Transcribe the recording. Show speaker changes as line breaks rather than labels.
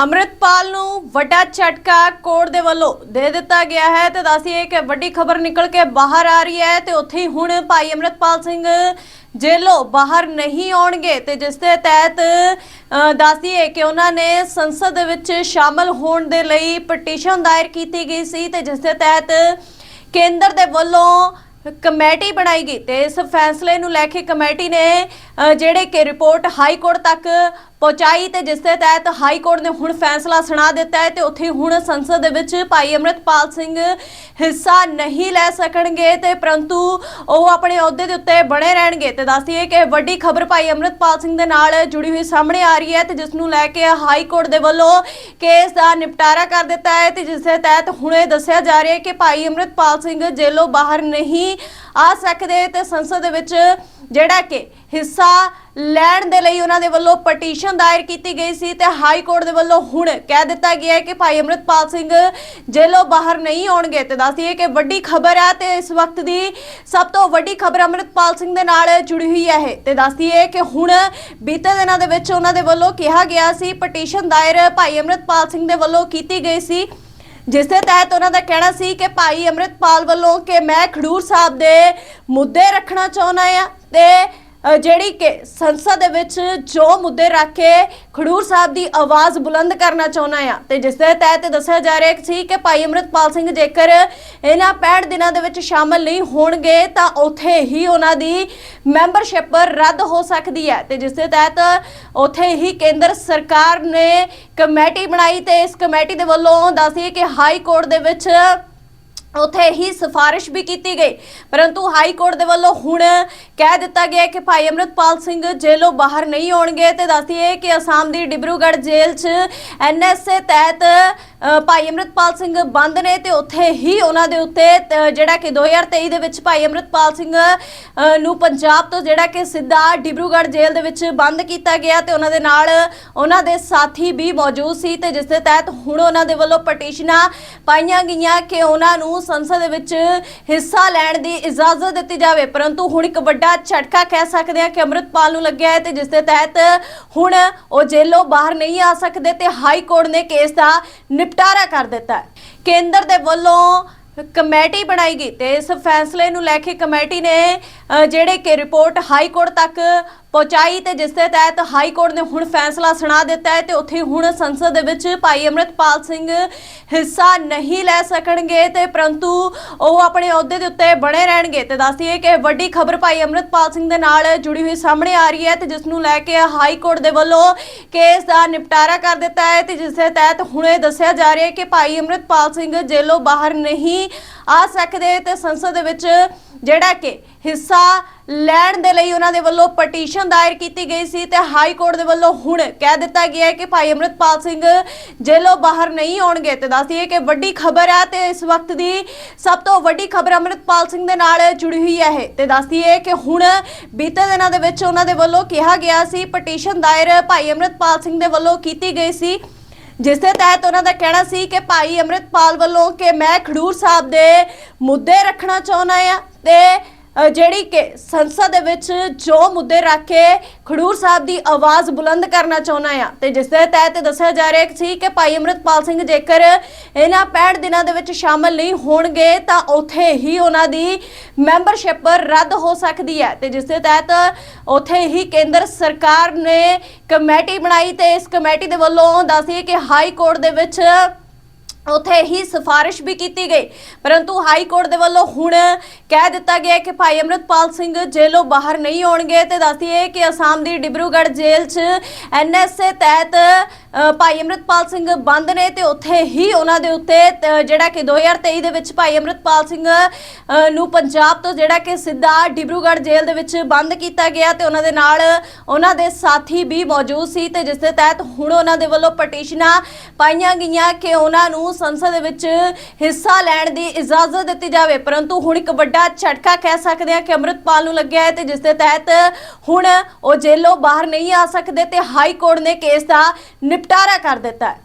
ਅੰਮ੍ਰਿਤਪਾਲ ਨੂੰ ਵੱਡਾ ਝਟਕਾ ਕੋਰਟ ਦੇ ਵੱਲੋਂ ਦੇ ਦਿੱਤਾ ਗਿਆ ਹੈ ਤੇ ਦੱਸੀਏ ਕਿ ਵੱਡੀ ਖਬਰ ਨਿਕਲ ਕੇ ਬਾਹਰ ਆ ਰਹੀ ਹੈ ਤੇ ਉੱਥੇ ਹੀ ਹੁਣ ਭਾਈ ਅੰਮ੍ਰਿਤਪਾਲ ਸਿੰਘ ਜੇਲੋਂ ਬਾਹਰ ਨਹੀਂ ਆਉਣਗੇ ਤੇ ਜਿਸ ਦੇ ਤਹਿਤ ਅ, ਕਿ ਉਹਨਾਂ ਨੇ ਸੰਸਦ ਦੇ ਵਿੱਚ ਸ਼ਾਮਲ ਹੋਣ ਦੇ ਲਈ ਪਟੀਸ਼ਨ ਦਾਇਰ ਕੀਤੀ ਗਈ ਸੀ ਤੇ ਜਿਸ ਦੇ ਤਹਿਤ ਕੇਂਦਰ ਦੇ ਵੱਲੋਂ ਕਮੇਟੀ ਬਣਾਈ ਗਈ ਤੇ ਇਸ ਫੈਸਲੇ ਨੂੰ ਲੈ ਕੇ ਕਮੇਟੀ ਨੇ ਜਿਹੜੇ ਕਿ ਰਿਪੋਰਟ ਹਾਈ ਕੋਰਟ ਤੱਕ ਪਹੁੰਚਾਈ ਤੇ ਜਿਸ ਦੇ ਤਹਿਤ ਹਾਈ ਕੋਰਟ ਨੇ ਹੁਣ ਫੈਸਲਾ ਸੁਣਾ ਦਿੱਤਾ ਹੈ ਤੇ ਉੱਥੇ ਹੁਣ ਸੰਸਦ ਦੇ ਵਿੱਚ ਭਾਈ ਅਮਰਿਤਪਾਲ ਸਿੰਘ ਹਿੱਸਾ ਨਹੀਂ ਲੈ ਸਕਣਗੇ ਤੇ ਪਰੰਤੂ ਉਹ ਆਪਣੇ ਅਹੁਦੇ ਦੇ ਉੱਤੇ ਬਣੇ ਰਹਿਣਗੇ। ਤੇ ਦੱਸਦੀਏ ਕਿ ਵੱਡੀ ਖਬਰ ਭਾਈ ਅਮਰਿਤਪਾਲ ਸਿੰਘ ਦੇ ਨਾਲ ਜੁੜੀ ਹੋਈ ਸਾਹਮਣੇ ਆ ਰਹੀ ਹੈ ਤੇ ਜਿਸ ਨੂੰ ਲੈ ਕੇ ਹਾਈ ਕੋਰਟ ਦੇ ਵੱਲੋਂ ਕੇਸ ਦਾ ਨਿਪਟਾਰਾ ਕਰ ਦਿੱਤਾ ਹੈ ਤੇ ਜਿਸ ਦੇ ਤਹਿਤ ਹੁਣ ਇਹ ਦੱਸਿਆ ਜਾ ਰਿਹਾ ਹੈ ਕਿ ਭਾਈ ਅਮਰਿਤਪਾਲ ਸਿੰਘ ਜੇਲੋਂ ਬਾਹਰ ਨਹੀਂ ਆ ਸਕਦੇ ਤੇ ਸੰਸਦ ਦੇ ਵਿੱਚ ਜਿਹੜਾ ਕਿ ਹਿੱਸਾ ਲੈਣ ਦੇ ਲਈ ਉਹਨਾਂ ਦੇ ਵੱਲੋਂ ਪਟੀਸ਼ਨ ਦਾਇਰ ਕੀਤੀ ਗਈ ਸੀ ਤੇ ਹਾਈ ਕੋਰਟ ਦੇ ਵੱਲੋਂ ਹੁਣ ਕਹਿ ਦਿੱਤਾ ਗਿਆ ਹੈ ਕਿ ਭਾਈ ਅਮਰਿਤਪਾਲ ਸਿੰਘ ਜੇਲ੍ਹੋਂ ਬਾਹਰ ਨਹੀਂ ਆਉਣਗੇ ਤੇ ਦੱਸਦੀਏ ਕਿ ਵੱਡੀ ਖਬਰ ਹੈ ਤੇ ਇਸ ਵਕਤ ਦੀ ਸਭ ਤੋਂ ਵੱਡੀ ਖਬਰ ਅਮਰਿਤਪਾਲ ਸਿੰਘ ਦੇ ਨਾਲ ਜੁੜੀ ਹੋਈ ਹੈ ਇਹ। ਤੇ ਦੱਸਦੀਏ ਕਿ ਹੁਣ ਬੀਤੇ ਦਿਨਾਂ ਦੇ ਵਿੱਚ ਉਹਨਾਂ ਦੇ ਵੱਲੋਂ ਕਿਹਾ ਗਿਆ ਸੀ ਪਟੀਸ਼ਨ ਦਾਇਰ ਭਾਈ ਅਮਰਿਤਪਾਲ ਸਿੰਘ ਦੇ ਵੱਲੋਂ ਕੀਤੀ ਗਈ ਸੀ, ਜਿਸ ਦੇ ਤਹਿਤ ਉਹਨਾਂ ਦਾ ਕਹਿਣਾ ਸੀ ਕਿ ਭਾਈ ਅਮਰਿਤਪਾਲ ਵੱਲੋਂ ਕਿ ਮੈਂ ਖਡੂਰ ਸਾਹਿਬ ਦੇ ਮੁੱਦੇ ਰੱਖਣਾ ਚਾਹੁੰਦਾ ਆ ਤੇ ਜਿਹੜੀ ਕਿ ਸੰਸਦ ਦੇ ਵਿੱਚ ਜੋ ਮੁੱਦੇ ਰੱਖ ਕੇ ਖਡੂਰ ਸਾਹਿਬ ਦੀ ਆਵਾਜ਼ ਬੁਲੰਦ ਕਰਨਾ ਚਾਹੁੰਦਾ ਆ, ਤੇ ਜਿਸ ਦੇ ਤਹਿਤ ਦੱਸਿਆ ਜਾ ਰਿਹਾ ਸੀ ਕਿ ਭਾਈ ਅਮਰਿਤਪਾਲ ਸਿੰਘ ਜੇਕਰ ਇਹਨਾਂ 65 ਦਿਨਾਂ ਦੇ ਵਿੱਚ ਸ਼ਾਮਲ ਨਹੀਂ ਹੋਣਗੇ, ਤਾਂ ਉੱਥੇ ਹੀ ਉਹਨਾਂ ਦੀ ਮੈਂਬਰਸ਼ਿਪ ਰੱਦ ਹੋ ਸਕਦੀ ਹੈ। ਤੇ ਜਿਸ ਦੇ ਤਹਿਤ ਉੱਥੇ ਹੀ ਕੇਂਦਰ ਸਰਕਾਰ ਨੇ ਕਮੇਟੀ ਬਣਾਈ ਤੇ ਇਸ ਕਮੇਟੀ ਦੇ ਵੱਲੋਂ ਦੱਸੀਏ ਕਿ ਹਾਈ ਕੋਰਟ ਦੇ ਵਿੱਚ ਉੱਥੇ ਹੀ ਸਿਫਾਰਿਸ਼ ਵੀ ਕੀਤੀ ਗਈ। ਪਰੰਤੂ ਹਾਈ ਕੋਰਟ ਦੇ ਵੱਲੋਂ ਹੁਣ ਕਹਿ ਦਿੱਤਾ ਗਿਆ ਕਿ ਭਾਈ ਅਮਰਿਤਪਾਲ ਸਿੰਘ ਜੇਲੋਂ ਬਾਹਰ ਨਹੀਂ ਆਉਣਗੇ ਤੇ ਦੱਸਦੀਏ ਕਿ ਅਸਾਮ ਦੀ ਡਿਬਰੂਗੜ੍ਹ ਜੇਲ੍ਹ 'ਚ ਐਨਐਸਏ ਤਹਿਤ ਭਾਈ ਅਮਰਿਤਪਾਲ ਸਿੰਘ ਬੰਦ ਨੇ ਤੇ ਉੱਥੇ ਹੀ ਉਹਨਾਂ ਦੇ ਉੱਤੇ ਜਿਹੜਾ ਕਿ 2023 ਦੇ ਵਿੱਚ ਭਾਈ ਅਮਰਿਤਪਾਲ ਸਿੰਘ ਨੂੰ ਪੰਜਾਬ ਤੋਂ ਜਿਹੜਾ ਕਿ ਸਿੱਧਾ ਡਿਬਰੂਗੜ੍ਹ ਜੇਲ੍ਹ ਦੇ ਵਿੱਚ ਬੰਦ ਕੀਤਾ ਗਿਆ ਤੇ ਉਹਨਾਂ ਦੇ ਨਾਲ ਉਹਨਾਂ ਦੇ ਸਾਥੀ ਵੀ ਮੌਜੂਦ ਸੀ ਤੇ ਜਿਸ ਦੇ ਤਹਿਤ ਹੁਣ ਉਹਨਾਂ ਦੇ ਵੱਲੋਂ ਪਟੀਸ਼ਨਾਂ ਪਾਈਆਂ ਗਈਆਂ ਕਿ ਉਹਨਾਂ ਨੂੰ ਸੰਸਦ ਦੇ ਵਿੱਚ ਹਿੱਸਾ ਲੈਣ ਦੀ ਇਜਾਜ਼ਤ ਦਿੱਤੀ ਜਾਵੇ। ਪਰੰਤੂ ਹੁਣ ਇੱਕ ਵੱਡਾ ਝਟਕਾ ਕਹਿ ਸਕਦੇ ਹਾਂ ਕਿ ਅੰਮ੍ਰਿਤਪਾਲ ਨੂੰ ਲੱਗਿਆ ਹੈ ਤੇ ਜਿਸ ਦੇ ਤਹਿਤ ਹੁਣ ਉਹ ਜੇਲ੍ਹੋਂ ਬਾਹਰ ਨਹੀਂ ਆ ਸਕਦੇ ਤੇ ਹਾਈ ਕੋਰਟ ਨੇ ਕੇਸ ਦਾ ਨਿਪਟਾਰਾ ਕਰ ਦਿੱਤਾ ਹੈ। ਕੇਂਦਰ ਦੇ ਵੱਲੋਂ ਕਮੇਟੀ ਬਣਾਈ ਗਈ ਤੇ ਇਸ ਫੈਸਲੇ ਨੂੰ ਲੈ ਕੇ ਕਮੇਟੀ ਨੇ ਅ, ਜਿਹੜੇ ਕਿ ਰਿਪੋਰਟ ਹਾਈ ਕੋਰਟ ਤੱਕ ਪਹੁੰਚਾਈ ਤੇ ਜਿਸ ਦੇ ਤਹਿਤ ਹਾਈ ਕੋਰਟ ਨੇ ਹੁਣ ਫੈਸਲਾ ਸੁਣਾ ਦਿੱਤਾ ਹੈ ਤੇ ਉੱਥੇ ਹੁਣ ਸੰਸਦ ਦੇ ਵਿੱਚ ਭਾਈ ਅਮਰਿਤਪਾਲ ਸਿੰਘ ਹਿੱਸਾ ਨਹੀਂ ਲੈ ਸਕਣਗੇ ਤੇ ਪਰੰਤੂ ਉਹ ਆਪਣੇ ਅਹੁਦੇ ਦੇ ਉੱਤੇ ਬਣੇ ਰਹਿਣਗੇ। ਤੇ ਦੱਸਦੀਏ ਕਿ ਵੱਡੀ ਖਬਰ ਭਾਈ ਅਮਰਿਤਪਾਲ ਸਿੰਘ ਦੇ ਨਾਲ ਜੁੜੀ ਹੋਈ ਸਾਹਮਣੇ ਆ ਰਹੀ ਹੈ ਤੇ ਜਿਸ ਨੂੰ ਲੈ ਕੇ ਹਾਈ ਕੋਰਟ ਦੇ ਵੱਲੋਂ ਕੇਸ ਦਾ ਨਿਪਟਾਰਾ ਕਰ ਦਿੱਤਾ ਹੈ ਤੇ ਜਿਸ ਦੇ ਤਹਿਤ ਹੁਣ ਇਹ ਦੱਸਿਆ ਜਾ ਰਿਹਾ ਹੈ ਕਿ ਭਾਈ ਅਮਰਿਤਪਾਲ ਸਿੰਘ ਜੇਲੋਂ ਬਾਹਰ ਨਹੀਂ ਆ ਸਕਦੇ ਤੇ ਸੰਸਦ ਦੇ ਵਿੱਚ ਜਿਹੜਾ ਕਿ ਹਿੱਸਾ ਲੈਣ ਦੇ ਲਈ ਉਹਨਾਂ ਦੇ ਵੱਲੋਂ ਪਟੀਸ਼ਨ ਦਾਇਰ ਕੀਤੀ ਗਈ ਸੀ ਤੇ ਹਾਈ ਕੋਰਟ ਦੇ ਵੱਲੋਂ ਹੁਣ ਕਹਿ ਦਿੱਤਾ ਗਿਆ ਹੈ ਕਿ ਭਾਈ ਅਮਰਿਤਪਾਲ ਸਿੰਘ ਜੇਲੋਂ ਬਾਹਰ ਨਹੀਂ ਆਉਣਗੇ ਤੇ ਦੱਸਦੀਏ ਕਿ ਵੱਡੀ ਖਬਰ ਹੈ ਤੇ ਇਸ ਵਕਤ ਦੀ ਸਭ ਤੋਂ ਵੱਡੀ ਖਬਰ ਅਮਰਿਤਪਾਲ ਸਿੰਘ ਦੇ ਨਾਲ ਜੁੜੀ ਹੋਈ ਹੈ ਇਹ। ਤੇ ਦੱਸਦੀਏ ਕਿ ਹੁਣ ਬੀਤੇ ਦਿਨਾਂ ਦੇ ਵਿੱਚ ਉਹਨਾਂ ਦੇ ਵੱਲੋਂ ਕਿਹਾ ਗਿਆ ਸੀ ਪਟੀਸ਼ਨ ਦਾਇਰ ਭਾਈ ਅਮਰਿਤਪਾਲ ਸਿੰਘ ਦੇ ਵੱਲੋਂ ਕੀਤੀ ਗਈ ਸੀ, ਜਿਸ ਦੇ ਤਹਿਤ ਉਹਨਾਂ ਦਾ ਕਹਿਣਾ ਸੀ ਕਿ ਭਾਈ ਅਮਰਿਤਪਾਲ ਵੱਲੋਂ ਕਿ ਮੈਂ ਖਡੂਰ ਸਾਹਿਬ ਦੇ ਮੁੱਦੇ ਰੱਖਣਾ ਚਾਹੁੰਦਾ ਆ ਤੇ ਜਿਹੜੀ ਕਿ ਸੰਸਦ ਦੇ ਵਿੱਚ ਜੋ ਮੁੱਦੇ ਰੱਖ ਕੇ ਖਡੂਰ ਸਾਹਿਬ ਦੀ ਆਵਾਜ਼ ਬੁਲੰਦ ਕਰਨਾ ਚਾਹੁੰਦਾ ਆ, ਤੇ ਜਿਸ ਦੇ ਤਹਿਤ ਦੱਸਿਆ ਜਾ ਰਿਹਾ ਸੀ ਕਿ ਭਾਈ ਅਮਰਿਤਪਾਲ ਸਿੰਘ ਜੇਕਰ ਇਹਨਾਂ 65 ਦਿਨਾਂ ਦੇ ਵਿੱਚ ਸ਼ਾਮਲ ਨਹੀਂ ਹੋਣਗੇ, ਤਾਂ ਉੱਥੇ ਹੀ ਉਹਨਾਂ ਦੀ ਮੈਂਬਰਸ਼ਿਪ ਰੱਦ ਹੋ ਸਕਦੀ ਹੈ। ਤੇ ਜਿਸ ਦੇ ਤਹਿਤ ਉੱਥੇ ਹੀ ਕੇਂਦਰ ਸਰਕਾਰ ਨੇ ਕਮੇਟੀ ਬਣਾਈ ਤੇ ਇਸ ਕਮੇਟੀ ਦੇ ਵੱਲੋਂ ਦੱਸੀਏ ਕਿ ਹਾਈ ਕੋਰਟ ਦੇ ਵਿੱਚ ਉੱਥੇ ਹੀ ਸਿਫਾਰਿਸ਼ ਵੀ ਕੀਤੀ ਗਈ। ਪਰੰਤੂ ਹਾਈ ਕੋਰਟ ਦੇ ਵੱਲੋਂ ਹੁਣ ਕਹਿ ਦਿੱਤਾ ਗਿਆ ਕਿ ਭਾਈ ਅਮਰਿਤਪਾਲ ਸਿੰਘ ਜੇਲੋਂ ਬਾਹਰ ਨਹੀਂ ਆਉਣਗੇ ਤੇ ਦੱਸਦੀਏ ਕਿ ਅਸਾਮ ਦੀ ਡਿਬਰੂਗੜ੍ਹ ਜੇਲ੍ਹ 'ਚ ਐਨਐਸਏ ਤਹਿਤ ਭਾਈ ਅਮਰਿਤਪਾਲ ਸਿੰਘ ਬੰਦ ਨੇ ਤੇ ਉੱਥੇ ਹੀ ਉਹਨਾਂ ਦੇ ਉੱਤੇ ਜਿਹੜਾ ਕਿ 2023 ਦੇ ਵਿੱਚ ਭਾਈ ਅਮਰਿਤਪਾਲ ਸਿੰਘ ਨੂੰ ਪੰਜਾਬ ਤੋਂ ਜਿਹੜਾ ਕਿ ਸਿੱਧਾ ਡਿਬਰੂਗੜ੍ਹ ਜੇਲ੍ਹ ਦੇ ਵਿੱਚ ਬੰਦ ਕੀਤਾ ਗਿਆ ਤੇ ਉਹਨਾਂ ਦੇ ਨਾਲ ਉਹਨਾਂ ਦੇ ਸਾਥੀ ਵੀ ਮੌਜੂਦ ਸੀ ਤੇ ਜਿਸ ਦੇ ਤਹਿਤ ਹੁਣ ਉਹਨਾਂ ਦੇ ਵੱਲੋਂ ਪਟੀਸ਼ਨਾਂ ਪਾਈਆਂ ਗਈਆਂ ਕਿ ਉਹਨਾਂ ਨੂੰ ਸੰਸਦ ਦੇ ਵਿੱਚ ਹਿੱਸਾ ਲੈਣ ਦੀ ਇਜਾਜ਼ਤ ਦਿੱਤੀ ਜਾਵੇ। ਪਰੰਤੂ ਹੁਣ ਇੱਕ ਵੱਡਾ ਝਟਕਾ ਕਹਿ ਸਕਦੇ ਹਾਂ ਕਿ ਅੰਮ੍ਰਿਤਪਾਲ ਨੂੰ ਲੱਗਿਆ ਹੈ ਤੇ ਜਿਸ ਦੇ ਤਹਿਤ ਹੁਣ ਉਹ ਜੇਲੋਂ ਬਾਹਰ ਨਹੀਂ ਆ ਸਕਦੇ ਤੇ ਹਾਈ ਕੋਰਟ ਨੇ ਕੇਸ ਦਾ ਨਿਪਟਾਰਾ ਕਰ ਦਿੱਤਾ ਹੈ।